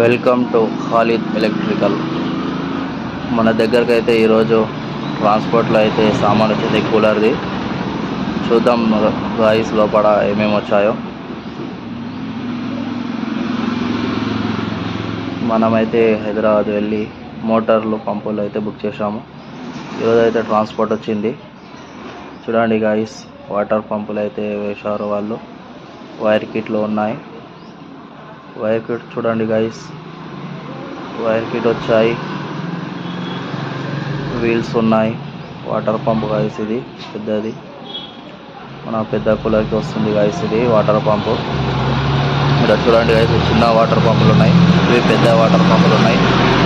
Welcome to Khalid electrical. మన దగ్గరకు అయితే ఈరోజు ట్రాన్స్పోర్ట్లో అయితే సామాన్ వచ్చింది కూలర్ది. చూద్దాం రైస్ లోపల ఏమేమి వచ్చాయో. మనమైతే హైదరాబాద్ వెళ్ళి మోటార్లు పంపులు అయితే బుక్ చేసాము ఈరోజు అయితే ట్రాన్స్పోర్ట్ వచ్చింది. చూడండి గాయస్ వాటర్ పంపులు అయితే వేశారు వాళ్ళు. వైర్ కిట్లు ఉన్నాయి. వైర్ కిట్ చూడండి గైస్ వైర్ కిట్ వచ్చాయి. వీల్స్ ఉన్నాయి. వాటర్ పంప్ గైస్ ఇది పెద్దది. మన పెద్ద కూలర్కి వస్తుంది గైస్ ఇది వాటర్ పంపు ఇక్కడ చూడండి గైస్ చిన్న వాటర్ పంపులు ఉన్నాయి. ఇవి పెద్ద వాటర్ పంపులు ఉన్నాయి.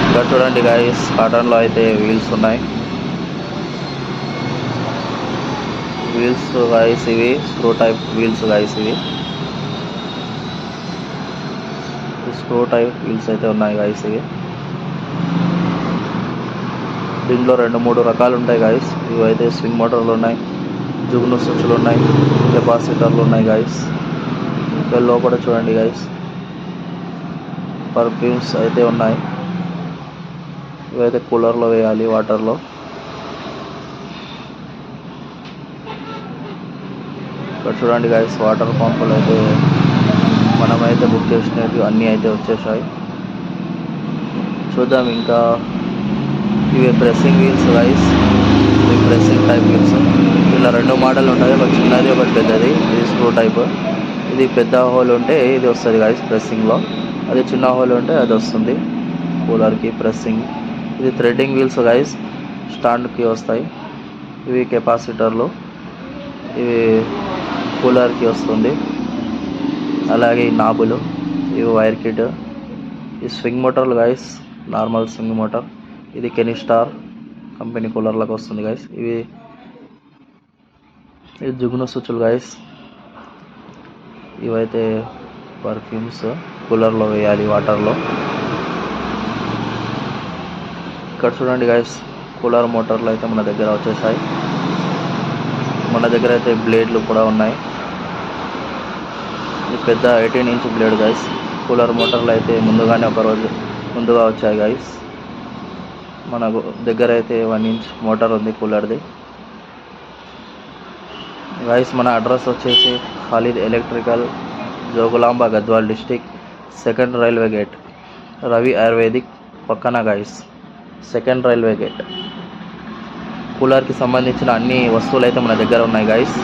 ఇక్కడ చూడండి గైస్ కాటన్లో అయితే వీల్స్ ఉన్నాయి. వీల్స్ గైస్ ఇవి స్క్రూ టైప్ వీల్స్ గైస్ ఇవి. స్క్రూ టైప్ వీల్స్ అయితే ఉన్నాయి గాయస్ ఇవి. దీంట్లో రెండు మూడు రకాలు ఉంటాయి గాయస్ ఇవి అయితే స్వింగ్ మోటార్లు ఉన్నాయి జుగ్ను స్విచ్లు ఉన్నాయి కెపాసిటర్లు ఉన్నాయి గాయస్ ఇంకా లోపల చూడండి గాయస్ పర్ఫ్యూమ్స్ అయితే ఉన్నాయి. ఇవైతే కూలర్లో వేయాలి వాటర్లో ఇక్కడ చూడండి గాయస్ వాటర్ పంపులు అయితే మనమైతే బుక్ చేసినట్టు అన్నీ అయితే వచ్చేసాయి. చూద్దాం ఇంకా. ఇవి ప్రెస్సింగ్ వీల్స్ రైస్ ఇవి ప్రెస్సింగ్ టైప్ వీల్స్ ఇలా రెండు మోడల్ ఉంటాయి. ఒక చిన్నది ఒకటి పెద్దది. ఇది స్క్రూ టైప్ ఇది పెద్ద హోల్ ఉంటే ఇది వస్తుంది గాయస్ ప్రెస్సింగ్లో అది చిన్న హోల్ ఉంటే అది వస్తుంది. కూలర్కి ప్రెస్సింగ్ ఇది థ్రెడ్డింగ్ వీల్స్ గాయస్ స్టాండ్కి వస్తాయి. ఇవి కెపాసిటర్లు. ఇవి కూలర్కి వస్తుంది. అలాగే ఈ నాబులు ఇవి వైర్ కిట్ ఈ స్వింగ్ మోటార్లు గైస్ నార్మల్ స్వింగ్ మోటార్. ఇది కెనిస్టార్ కంపెనీ కూలర్లకు వస్తుంది గైస్ ఇవి ఇది జుగ్ను స్విచ్లు గైస్ ఇవైతే పర్ఫ్యూమ్స్ కూలర్లో వేయాలి వాటర్లో ఇక్కడ చూడండి గైస్ కూలర్ మోటార్లు అయితే మన దగ్గర వచ్చేసాయి. మన దగ్గర అయితే బ్లేడ్లు కూడా ఉన్నాయి. ఇది పెద్ద eighteen inch blade guys cooler మోటార్లు అయితే ముందుగానే ఒక రోజు ముందుగా వచ్చాయి గైస్ మన దగ్గర అయితే వన్ ఇంచ్ మోటార్ ఉంది కూలర్ది. గైస్ మన అడ్రస్ వచ్చేసి Khalid electrical Jogulamba Gadwal district second railway gate. Ravi Ayurvedic పక్కన గైస్ సెకండ్ రైల్వే గేట్. కూలర్కి సంబంధించిన అన్ని వస్తువులు అయితే మన దగ్గర ఉన్నాయి గైస్